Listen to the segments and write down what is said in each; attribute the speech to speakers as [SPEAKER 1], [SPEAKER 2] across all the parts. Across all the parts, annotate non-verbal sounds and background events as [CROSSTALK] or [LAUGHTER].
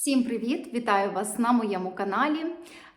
[SPEAKER 1] Всім привіт! Вітаю вас на моєму каналі.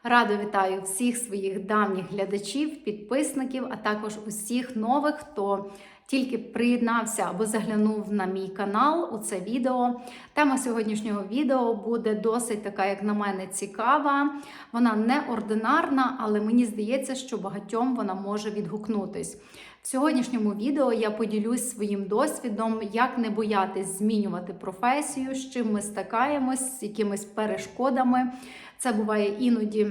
[SPEAKER 1] Радо вітаю всіх своїх давніх глядачів, підписників, а також усіх нових, хто тільки приєднався або заглянув на мій канал у це відео. Тема сьогоднішнього відео буде досить така, як на мене, цікава. Вона не ординарна, але мені здається, що багатьом вона може відгукнутись. В сьогоднішньому відео я поділюсь своїм досвідом, як не боятись змінювати професію, з чим ми стикаємось, з якимись перешкодами. Це буває іноді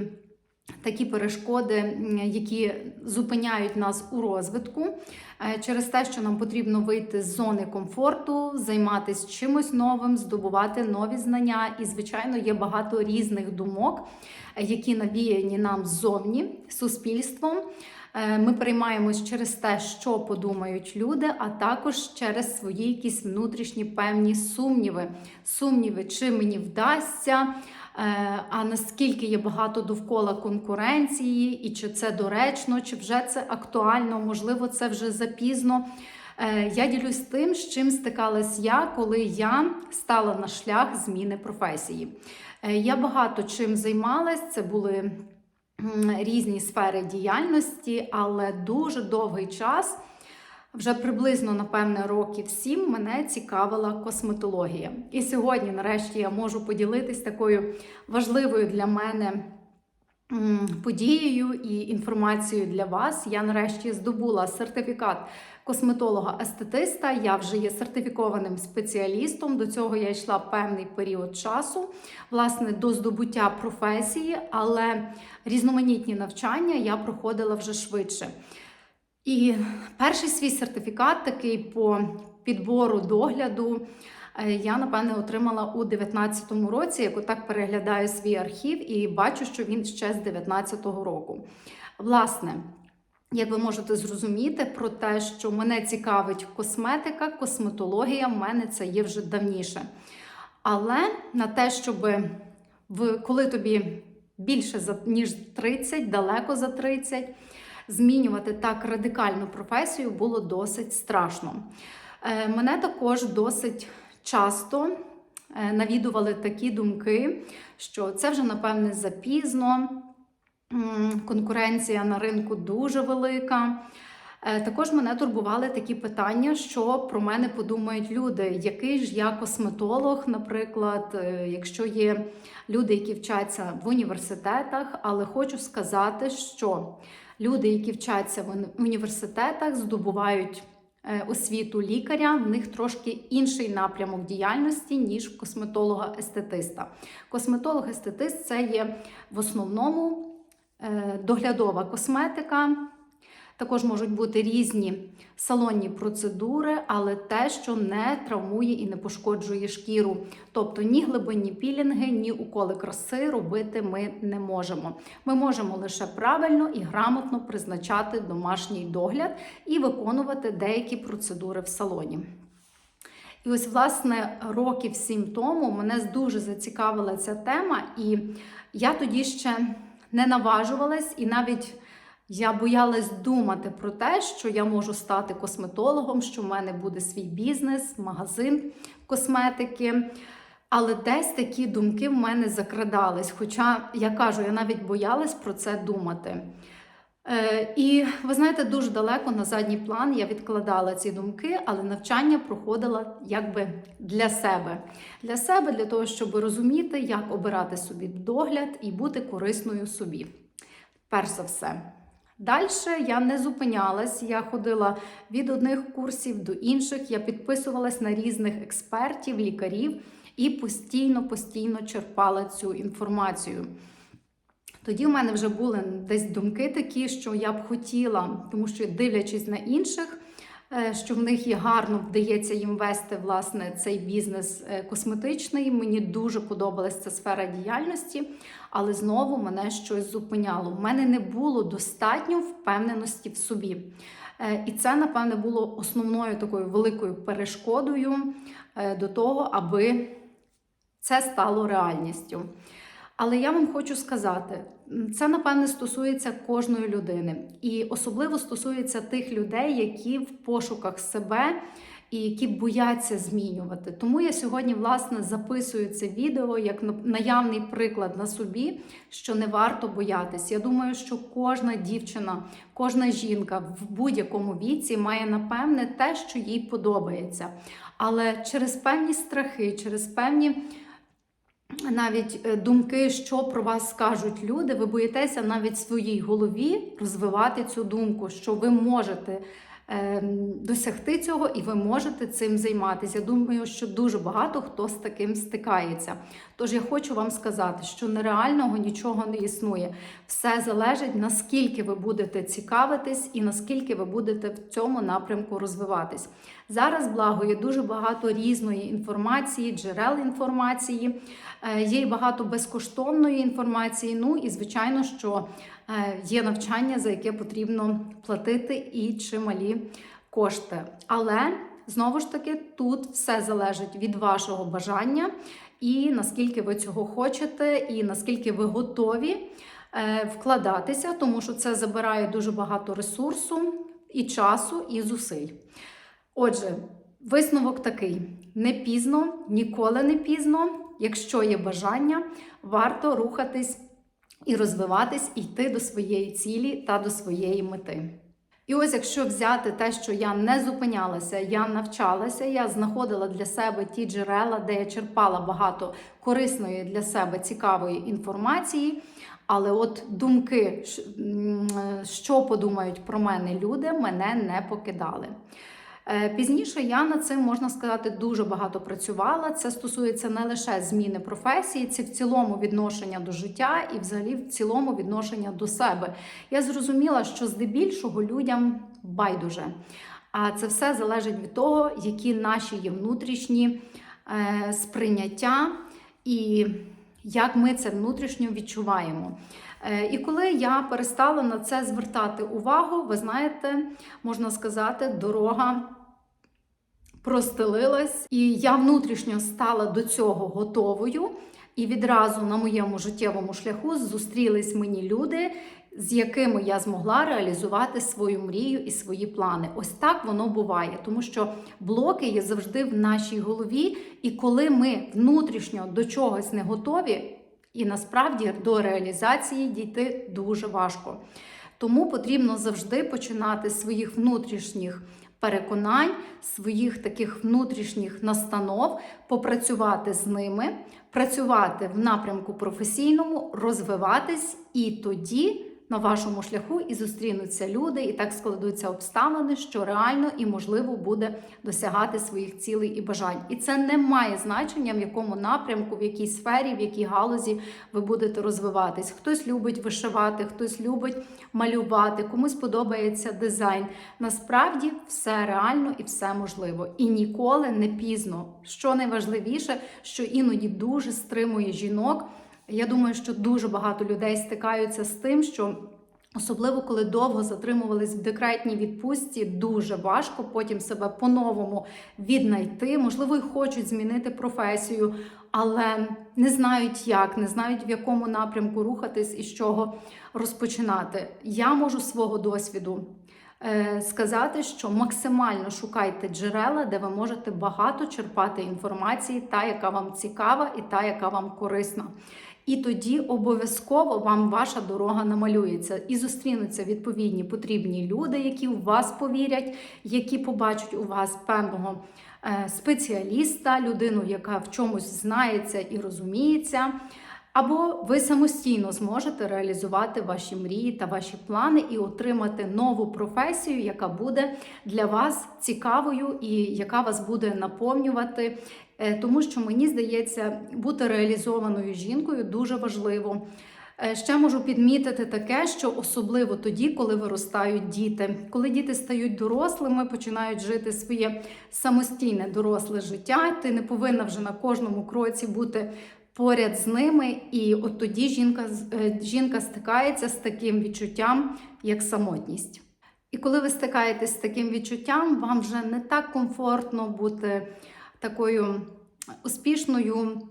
[SPEAKER 1] такі перешкоди, які зупиняють нас у розвитку е, через те, що нам потрібно вийти з зони комфорту, займатися чимось новим, здобувати нові знання. І, звичайно, є багато різних думок, е, які навіяні нам ззовні суспільством. Е, Ми переймаємось через те, що подумають люди, а також через свої якісь внутрішні певні сумніви. Сумніви, чи мені вдасться, е, а наскільки є багато довкола конкуренції, і чи це доречно, чи вже це актуально, можливо, це вже запізно. Е, Я ділюсь тим, з чим стикалась я, коли я стала на шлях зміни професії. Я багато чим займалась, це були різні сфери діяльності, але дуже довгий час, вже приблизно, напевне, років сім, мене цікавила косметологія. І сьогодні, нарешті, я можу поділитись такою важливою для мене подією і інформацією для вас. Я нарешті здобула сертифікат косметолога-естетиста. Я вже є сертифікованим спеціалістом. До цього я йшла певний період часу, власне, до здобуття професії, але різноманітні навчання я проходила вже швидше. І перший свій сертифікат, такий по підбору догляду, я напевне отримала у 19-му році, як отак переглядаю свій архів і бачу, що він ще з 19-го року. Власне, як ви можете зрозуміти, про те, що мене цікавить косметика, косметологія, в мене це є вже давніше. Але на те, щоб в коли тобі більше за ніж 30, далеко за 30, змінювати так радикальну професію було досить страшно. Е, Мене також досить часто е, навідували такі думки, що це вже, напевне, запізно, конкуренція на ринку дуже велика. Е, Також мене турбували такі питання, що про мене подумають люди. Який ж я косметолог, наприклад, е, якщо є люди, які вчаться в університетах, але хочу сказати, що люди, які вчаться в університетах, здобувають освіту лікаря, в них трошки інший напрямок діяльності, ніж в косметолога-естетиста. Косметолог-естетист це є в основному е, доглядова косметика. Також можуть бути різні салонні процедури, але те, що не травмує і не пошкоджує шкіру. Тобто ні глибинні пілінги, ні уколи краси робити ми не можемо. Ми можемо лише правильно і грамотно призначати домашній догляд і виконувати деякі процедури в салоні. І ось, власне, років сім тому мене дуже зацікавила ця тема, і я тоді ще не наважувалась, і навіть я боялась думати про те, що я можу стати косметологом, що в мене буде свій бізнес, магазин косметики. Але десь такі думки в мене закрадались. Хоча я кажу, я навіть боялась про це думати. Е, і ви знаєте, дуже далеко на задній план я відкладала ці думки, але навчання проходила якби для себе. Для себе, для того, щоб розуміти, як обирати собі догляд і бути корисною собі. Перш за все. Далі я не зупинялась, я ходила від одних курсів до інших, я підписувалась на різних експертів, лікарів і постійно-постійно черпала цю інформацію. Тоді в мене вже були десь думки такі, що я б хотіла, тому що дивлячись на інших, що в них є гарно вдається їм вести власне цей бізнес е, косметичний. Мені дуже подобалась ця сфера діяльності, але знову мене щось зупиняло. В мене не було достатньо впевненості в собі. Е, І це, напевне, було основною такою великою перешкодою е, до того, аби це стало реальністю. Але я вам хочу сказати, це напевне стосується кожної людини, і особливо стосується тих людей, які в пошуках себе і які бояться змінювати. Тому я сьогодні власне записую це відео як на- наявний приклад на собі, що не варто боятись. Я думаю, що кожна дівчина, кожна жінка в будь-якому віці має напевне те, що їй подобається. Але через певні страхи, через певні навіть е, думки, що про вас скажуть люди, ви боїтеся навіть в своїй голові розвивати цю думку, що ви можете ем, досягти цього і ви можете цим займатися. Я думаю, що дуже багато хто з таким стикається. Тож я хочу вам сказати, що нереального нічого не існує. Все залежить наскільки ви будете цікавитись і наскільки ви будете в цьому напрямку розвиватись. Зараз благо є дуже багато різної інформації, джерел інформації, е, є багато безкоштовної інформації. Ну і звичайно, що е, є навчання, за яке потрібно платити і чималі кошти. Але знову ж таки тут все залежить від вашого бажання і наскільки ви цього хочете, і наскільки ви готові е, вкладатися, тому що це забирає дуже багато ресурсу і часу, і зусиль. Отже, висновок такий: не пізно, ніколи не пізно. Якщо є бажання, варто рухатись і розвиватись, і йти до своєї цілі та до своєї мети. І ось, якщо взяти те, що я не зупинялася, я навчалася, я знаходила для себе ті джерела, де я черпала багато корисної для себе цікавої інформації. Але от думки, що подумають про мене люди, мене не покидали. Е, Пізніше я над цим можна сказати дуже багато працювала. Це стосується не лише зміни професії, це в цілому відношення до життя і, взагалі, в цілому відношення до себе. Я зрозуміла, що здебільшого людям байдуже. А це все залежить від того, які наші є внутрішні е, сприйняття і як ми це внутрішньо відчуваємо. Е, І коли я перестала на це звертати увагу, ви знаєте, можна сказати, дорога простелилась, і я внутрішньо стала до цього готовою. І відразу на моєму життєвому шляху зустрілись мені люди, з якими я змогла реалізувати свою мрію і свої плани. Ось так воно буває, тому що блоки є завжди в нашій голові, і коли ми внутрішньо до чогось не готові, і насправді до реалізації дійти дуже важко. Тому потрібно завжди починати з своїх внутрішніх переконань, своїх таких внутрішніх настанов, попрацювати з ними, працювати в напрямку професійному, розвиватись, і тоді на вашому шляху і зустрінуться люди, і так складуться обставини, що реально і можливо буде досягати своїх цілей і бажань. І це не має значення, в якому напрямку, в якій сфері, в якій галузі ви будете розвиватись. Хтось любить вишивати, хтось любить малювати, комусь подобається дизайн. Насправді все реально і все можливо. І ніколи не пізно. Що найважливіше, що іноді дуже стримує жінок. Я думаю, що дуже багато людей стикаються з тим, що особливо коли довго затримувались в декретній відпустці, дуже важко потім себе по-новому віднайти. Можливо, й хочуть змінити професію, але не знають як, не знають в якому напрямку рухатись і з чого розпочинати. Я можу свого досвіду е, сказати, що максимально шукайте джерела, де ви можете багато черпати інформації, та, яка вам цікава, і та, яка вам корисна. І тоді обов'язково вам ваша дорога намалюється і зустрінуться відповідні потрібні люди, які у вас повірять, які побачать у вас певного е, спеціаліста, людину, яка в чомусь знається і розуміється. Або ви самостійно зможете реалізувати ваші мрії та ваші плани і отримати нову професію, яка буде для вас цікавою і яка вас буде наповнювати. Е, Тому що мені здається, бути реалізованою жінкою дуже важливо. Е, Ще можу підмітити таке, що особливо тоді, коли виростають діти, коли діти стають дорослими, починають жити своє самостійне доросле життя. Ти не повинна вже на кожному кроці бути поряд з ними, і от тоді жінка, е, жінка стикається з таким відчуттям, як самотність. І коли ви стикаєтесь з таким відчуттям, вам вже не так комфортно бути такою успішною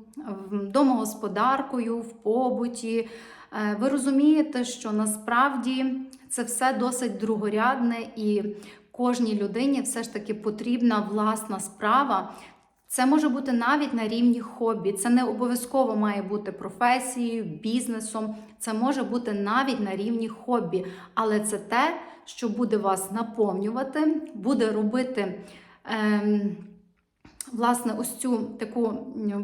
[SPEAKER 1] домогосподаркою в побуті. Е, Ви розумієте, що насправді це все досить другорядне, і кожній людині все ж таки потрібна власна справа. Це може бути навіть на рівні хобі. Це не обов'язково має бути професією, бізнесом. Це може бути навіть на рівні хобі. Але це те, що буде вас наповнювати, буде робити. Ем, власне, ось цю таку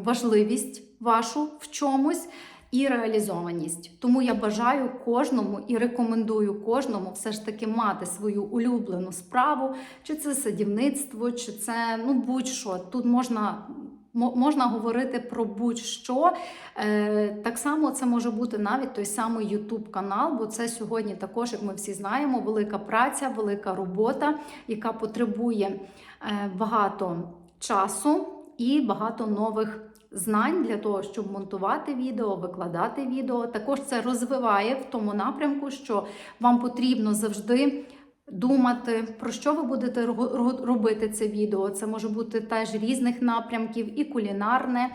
[SPEAKER 1] важливість вашу в чомусь і реалізованість. Тому я бажаю кожному і рекомендую кожному все ж таки мати свою улюблену справу, чи це садівництво, чи це ну будь-що. Тут можна. Можна говорити про будь-що. Е, так само це може бути навіть той самий YouTube канал, бо це сьогодні також, як ми всі знаємо, велика праця, велика робота, яка потребує е, багато часу і багато нових знань для того, щоб монтувати відео, викладати відео. Також це розвиває в тому напрямку, що вам потрібно завжди. Думати, про що ви будете ро- ро- робити це відео. Це може бути теж різних напрямків, і кулінарне.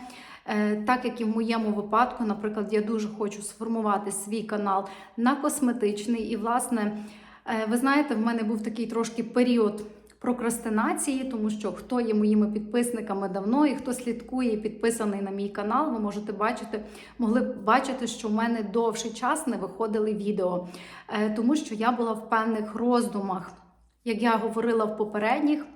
[SPEAKER 1] Е, Так як і в моєму випадку, наприклад, я дуже хочу сформувати свій канал на косметичний. І, власне, е, ви знаєте, в мене був такий трошки період прокрастинації, тому що хто є моїми підписниками давно і хто слідкує і підписаний на мій канал, ви можете бачити, могли б бачити, що в мене довший час не виходили відео, Е, тому що я була в певних роздумах. Як я говорила в попередніх,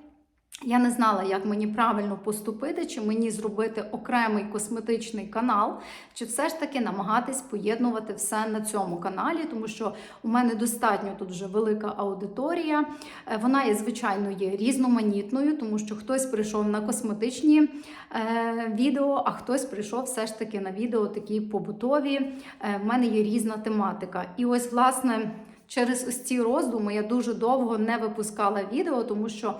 [SPEAKER 1] я не знала, як мені правильно поступити, чи мені зробити окремий косметичний канал, чи все ж таки намагатись поєднувати все на цьому каналі, тому що у мене достатньо тут вже велика аудиторія. Е, Вона є, звичайно, є різноманітною, тому що хтось прийшов на косметичні е, відео, а хтось прийшов все ж таки на відео такі побутові. Е, в мене є різна тематика. І ось, власне, через ось ці роздуми я дуже довго не випускала відео, тому що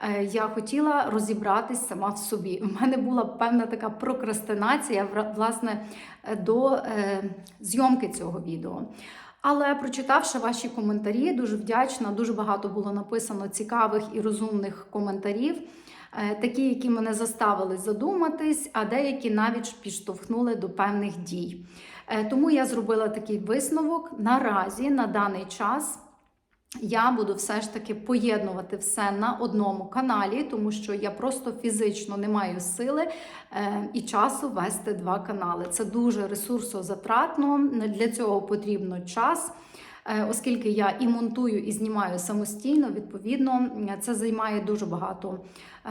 [SPEAKER 1] е, я хотіла розібратись сама в собі. У мене була певна така прокрастинація власне е, до е, зйомки цього відео. Але прочитавши ваші коментарі, дуже вдячна. Дуже багато було написано цікавих і розумних коментарів, такі, які мене заставили задуматись, а деякі навіть підштовхнули до певних дій. Е, Тому я зробила такий висновок. Наразі на даний час я буду все ж таки поєднувати все на одному каналі, тому що я просто фізично не маю сили е, і часу вести два канали. Це дуже ресурсозатратно. Для цього потрібно час. Е, Оскільки я і монтую, і знімаю самостійно, відповідно, це займає дуже багато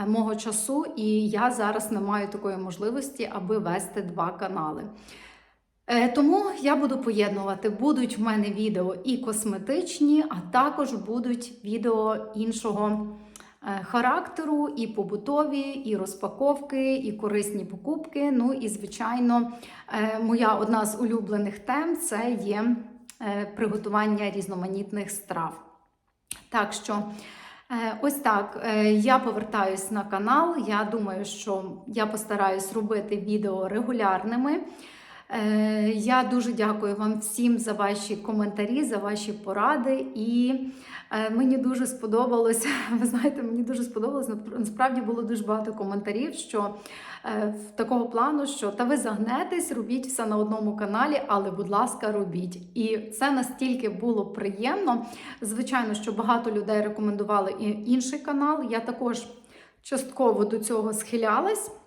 [SPEAKER 1] мого часу, і я зараз не маю такої можливості, аби вести два канали. Е, Тому я буду поєднувати. Будуть в мене відео і косметичні, а також будуть відео іншого е, характеру, і побутові, і розпаковки, і корисні покупки. Ну і, звичайно, е, моя одна з улюблених тем це є приготування різноманітних страв. Так що. Ось так, я повертаюсь на канал. Я думаю, що я постараюсь робити відео регулярними. Е, Я дуже дякую вам всім за ваші коментарі, за ваші поради. І е, мені дуже сподобалось. [LAUGHS] Ви знаєте, мені дуже сподобалось. Насправді було дуже багато коментарів, що е, в такого плану, що та ви загнетесь, робіть все на одному каналі, але, будь ласка, робіть. І це настільки було приємно. Звичайно, що багато людей рекомендували і інший канал. Я також частково до цього схилялась.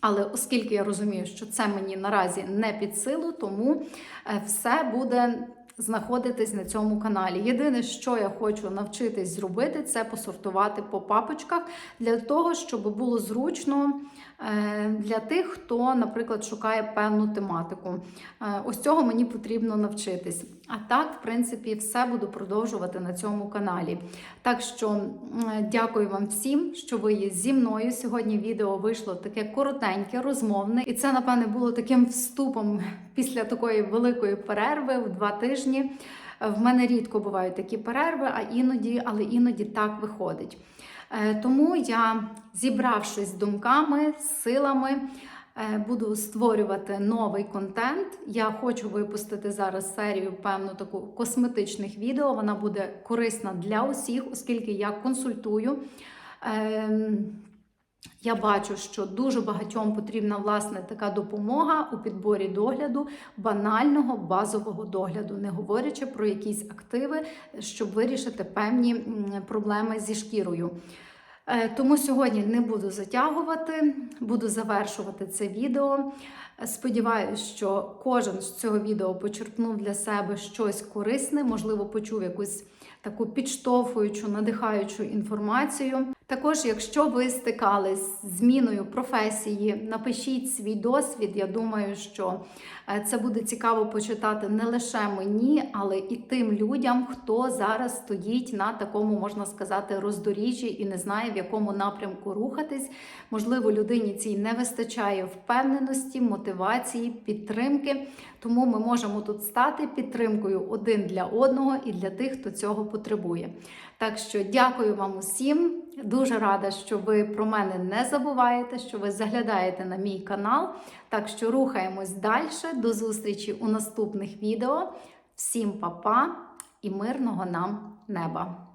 [SPEAKER 1] Але оскільки я розумію, що це мені наразі не під силу, тому е, все буде знаходитись на цьому каналі. Єдине, що я хочу навчитись зробити, це посортувати по папочках для того, щоб було зручно е, для тих, хто, наприклад, шукає певну тематику. Е, Ось цього мені потрібно навчитись. А так, в принципі, все буду продовжувати на цьому каналі. Так що дякую вам всім, що ви є зі мною. Сьогодні відео вийшло таке коротеньке, розмовне, і це, напевне, було таким вступом після такої великої перерви в два тижні. В мене рідко бувають такі перерви, а іноді, але іноді так виходить. Е, Тому я, зібравшись з думками, силами, е, буду створювати новий контент. Я хочу випустити зараз серію певну таку косметичних відео. Вона буде корисна для усіх, оскільки я консультую. ем, Я бачу, що дуже багатьом потрібна власне така допомога у підборі догляду, банального базового догляду, не говорячи про якісь активи, щоб вирішити певні проблеми зі шкірою. Е, Тому сьогодні не буду затягувати, буду завершувати це відео. Сподіваюсь, що кожен з цього відео почерпнув для себе щось корисне, можливо, почув якусь таку підштовхуючу, надихаючу інформацію. Також, якщо ви стикались з зміною професії, напишіть свій досвід. Я думаю, що е, це буде цікаво почитати не лише мені, але і тим людям, хто зараз стоїть на такому, можна сказати, роздоріжжі і не знає, в якому напрямку рухатись. Можливо, людині цій не вистачає впевненості, мотивації, підтримки. Тому ми можемо тут стати підтримкою один для одного і для тих, хто цього потребує. Так що дякую вам усім. Дуже рада, що ви про мене не забуваєте, що ви заглядаєте на мій канал. Так що рухаємось далі. До зустрічі у наступних відео. Всім па-па і мирного нам неба!